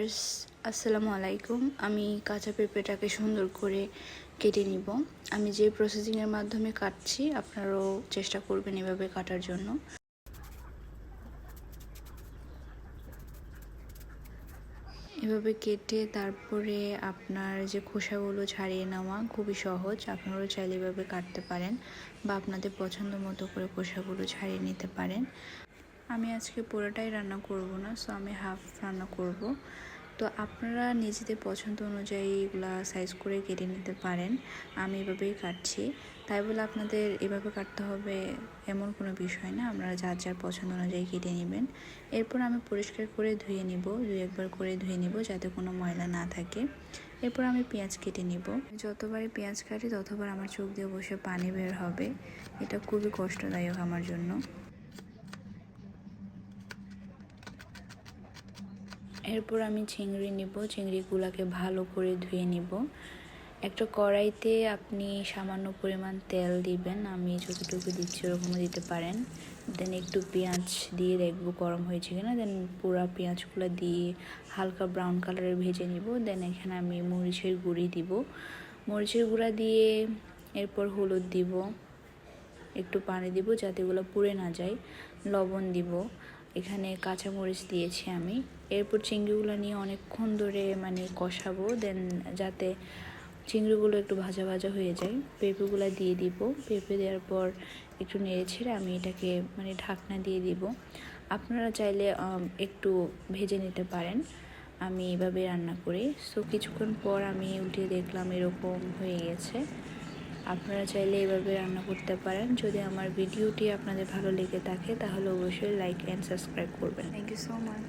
Viewers আসসালামু আলাইকুম। আমি কাঁচা পেঁপেটাকে সুন্দর করে কেটে নিব। আমি যে প্রসেসিংয়ের মাধ্যমে কাটছি, আপনারাও চেষ্টা করবেন এভাবে কাটার জন্য। এভাবে কেটে তারপরে আপনার যে খোসাগুলো ছাড়িয়ে নেওয়া, খুবই সহজ। আপনারাও চাইলে এভাবে কাটতে পারেন বা আপনাদের পছন্দ মতো করে খোসাগুলো ছাড়িয়ে নিতে পারেন। আমি আজকে পুরোটাই রান্না করব না সো আমি হাফ রান্না করব। তো আপনারা নিজেদের পছন্দ অনুযায়ী এগুলা সাইজ করে কেটে নিতে পারেন, আমি এভাবেই কাটছি। তাই বলে আপনাদের এভাবে কাটতে হবে এমন কোনো বিষয় না, আপনারা যার যার পছন্দ অনুযায়ী কেটে নেবেন। এরপর আমি পরিষ্কার করে ধুয়ে নিব দুই একবার করে ধুয়ে নিব যাতে কোনো ময়লা না থাকে। এরপর আমি পেঁয়াজ কেটে নিব। যতবারই পেঁয়াজ কাটি ততবার আমার চোখ দিয়ে বসে পানি বের হবে, এটা খুবই কষ্টদায়ক আমার জন্য। এরপর আমি চিংড়ি নিব। চিংড়িগুলোকে ভালো করে ধুয়ে নিব। একটা কড়াইতে আপনি সামান্য পরিমাণ তেল দিবেন। আমি যতটুকু দিচ্ছি ওরকমও দিতে পারেন। দেন একটু পেঁয়াজ দিয়ে দেখব গরম হয়েছে কিনা। দেন পুরো পেঁয়াজগুলো দিয়ে হালকা ব্রাউন কালারের ভেজে নিব। দেন এখানে আমি মরিচের গুঁড়ি দিব। মরিচের গুঁড়া দিয়ে এরপর হলুদ দিব। একটু পানি দিব যাতে এগুলো পুড়ে না যায়। লবণ দিব। এখানে কাঁচামরিচ দিয়েছি আমি। এরপর চিংড়িগুলো নিয়ে অনেকক্ষণ ধরে মানে কষাবো দেন যাতে চিংড়িগুলো একটু ভাজা ভাজা হয়ে যায়, পেঁপেগুলো দিয়ে দিব। পেঁপে দেওয়ার পর একটু নেড়ে ছেড়ে আমি এটাকে মানে ঢাকনা দিয়ে দিব। আপনারা চাইলে একটু ভেজে নিতে পারেন। আমি এভাবে রান্না করি। সো কিছুক্ষণ পর আমি উঠিয়ে দেখলাম এরকম হয়ে গেছে। আপনারা চাইলে এভাবে রান্না করতে পারেন। যদি আমার ভিডিওটি আপনাদের ভালো লেগে থাকে, তাহলে অবশ্যই লাইক অ্যান্ড সাবস্ক্রাইব করবেন। Thank you so much